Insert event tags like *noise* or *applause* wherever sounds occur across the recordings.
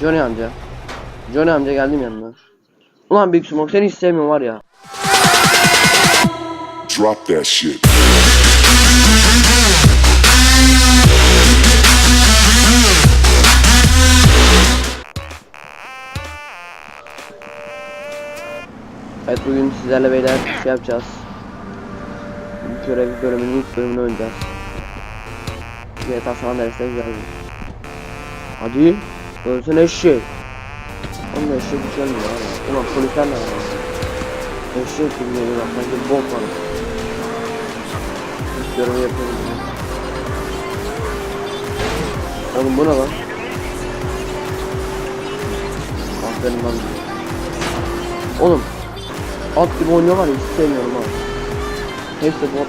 Johnny amca. Johnny amca geldim yanına. Ulan Big Smoke seni hiç sevmiyorum var ya. Drop that shit. Evet bugün sizlerle beyler şey yapacağız. Görev bölümünün ilk bölümünü oynayacağız. GTA San Andreas'ta güzel. Hadi. Ölsene eşek. Oğlum eşek hiç gelmiyor abi. Ulan polisler ne var? Eşek geliyor bak sanki bok var. Yapıyoruz. ya. Oğlum bu ne lan? Aferin lan. Oğlum At gibi oynuyorlar ya hiç sevmiyorum abi. Hepsi bot.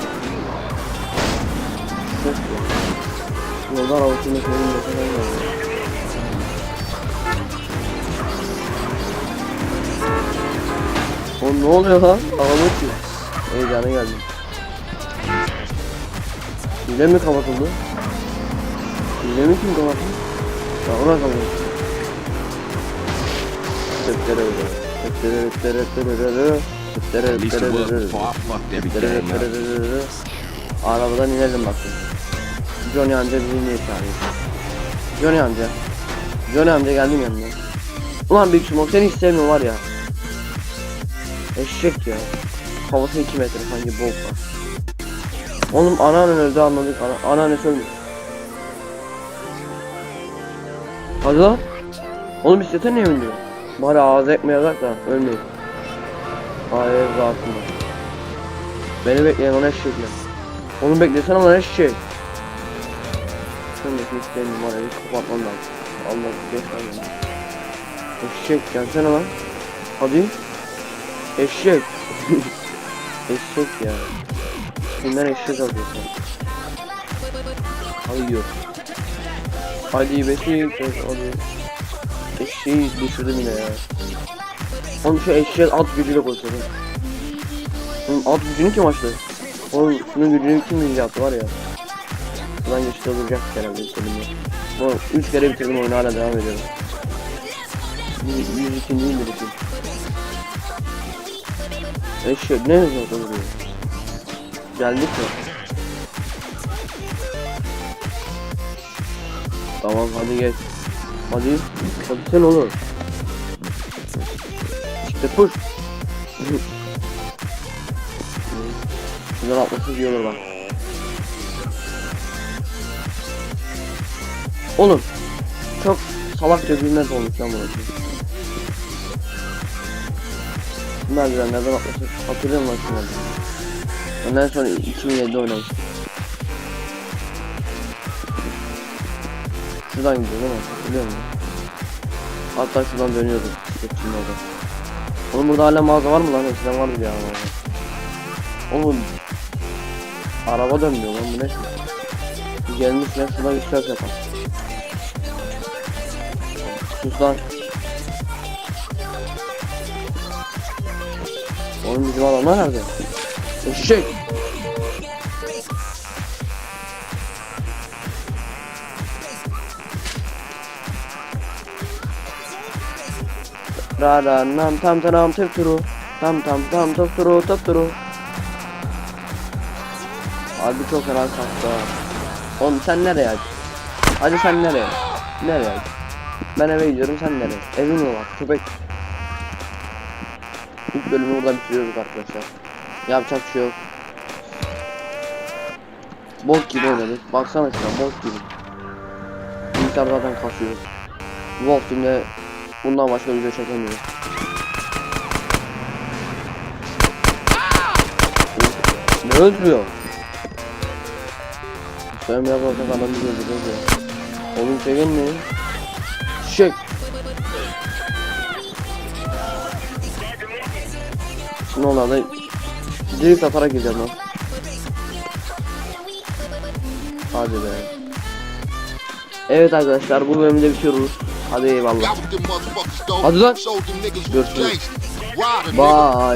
Çok iyi. Yollar avutunda senin de Oğlum ne oluyor lan? Ağlamak ki. Heyecana geldim. Hile mi kapatıldı? Hile mi kim kapatıldı? Ya ona kapatıldı. Tepkere öyle. Tepkere tepkere tepkere. Arabadan inelim bakın. Johnny amca bizi niye çağırıyor? Johnny amca. Johnny amca geldim yanına. Ulan Big Smoke seni hiç sevmiyorum var ya. Eşek ya. Havası 2 metre sanki bok var. Oğlum anneannen öldü anladık. Ana, anneannesi ölmüş. Hadi lan. Oğlum bisiklete niye bindiriyor? Bari ağzı ekmeğe yazak da ölmeyin. Hayır rahatım. Beni bekleyen ona eşekler. Onu beklesene lan eşek. Sen de hiç var ya hiç kapatmam lazım. Allah geç lan ya. Eşek gelsene lan. Hadi. Eşek. *laughs* eşek ya. Kimden eşek alıyorsun? Yiyor. Hadi Beşiktaş hadi. Eşeği düşürdüm yine ya. Oğlum şu eşeğe at gücüyle koşuyorum. Oğlum at gücünü kim açtı? Oğlum şunun gücünü kim yaptı var ya. Buradan geçti olacak herhalde bölümde. Bu 3 kere bitirdim oyunu hala devam ediyorum. 102. indirişim. Eşek ne duruyor. Geldik mi? Tamam hadi geç. Hadi. Hadi sen olur. İşte push. Şuradan atması iyi olur bak. Oğlum. Çok salakça bilmez olmuş lan burası. Merdivenlerden atması. Hatırlıyor musun şunları? Ondan sonra 2007'de oynamıştım. Şuradan gidiyor değil mi? Hatırlıyor musun? Hatta şuradan dönüyordum. Bisikletçinin orada. Oğlum burada hala mağaza var mı lan? Eskiden vardı ya mağaza. Oğlum. Araba dönmüyor lan bu ne? Bir Gelmiş lan şuradan sörf yapalım. Sus lan. Oğlum bizim adamlar nerede? Eşek. Ra ra nam tam tam tıp turu. Tam tam tam tıp turu tıp turu. Abi çok fena kalktı. Oğlum sen nereye aç? Hadi sen nereye? Nereye? Ben eve gidiyorum sen nereye? Evin mi var? Köpek. İlk bölümü burada bitiriyoruz arkadaşlar. Yapacak şey yok. Bok gibi oynadık. Baksana şuna bok gibi. Bilgisayar zaten kasıyor. Wolf Team'de bundan başka video çekemiyoruz. Ne öldürüyor? Sen biraz olsa adam bir öldürüyor ya. Oğlum çekin mi? Çek. Şimdi onlarla direkt atarak gireceğim lan. Hadi be. Evet arkadaşlar bu bölümde bitiriyoruz. Hadi eyvallah. Hadi lan. Görüşürüz. Bye.